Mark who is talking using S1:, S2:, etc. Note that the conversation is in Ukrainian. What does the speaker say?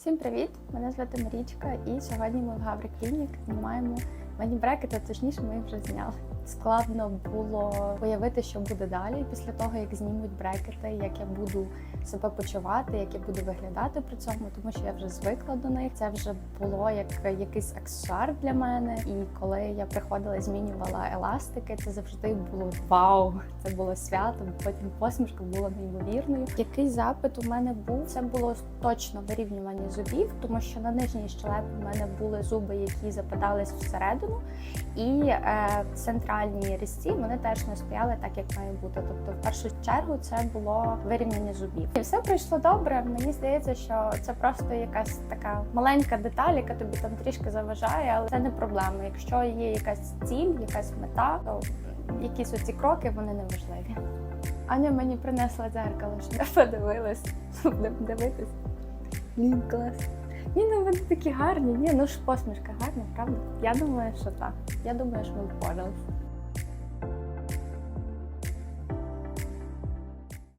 S1: Всім привіт! Мене звати Марічка, і сьогодні ми в Гаври Клінік знімаємо мені брекети, точніше, ми вже зняли. Складно було уявити, що буде далі після того, як знімуть брекети, як я буду себе почувати, як я буду виглядати при цьому, тому що я вже звикла до них. Це вже було як якийсь аксесуар для мене. І коли я приходила, і змінювала еластики, це завжди було вау! Це було свято. Потім посмішка була неймовірною. Який запит у мене був? Це було точно вирівнювання зубів, тому що на нижній щелепі у мене були зуби, які западались всередину, і е, центральні різці вони теж не стояли так, як має бути. Тобто, в першу чергу, це було вирівняння зубів. І все пройшло добре. Мені здається, що це просто якась така маленька деталь, яка тобі там трішки заважає, але це не проблема. Якщо є якась ціль, якась мета, то якісь оці кроки вони не важливі. Аня мені принесла дзеркало, щоб я подивилась. Дивитись. Клас. Ні, ну вони такі гарні. Ні, ну ж посмішка гарна, правда? Я думаю, що так. Я думаю, що ми впоралися.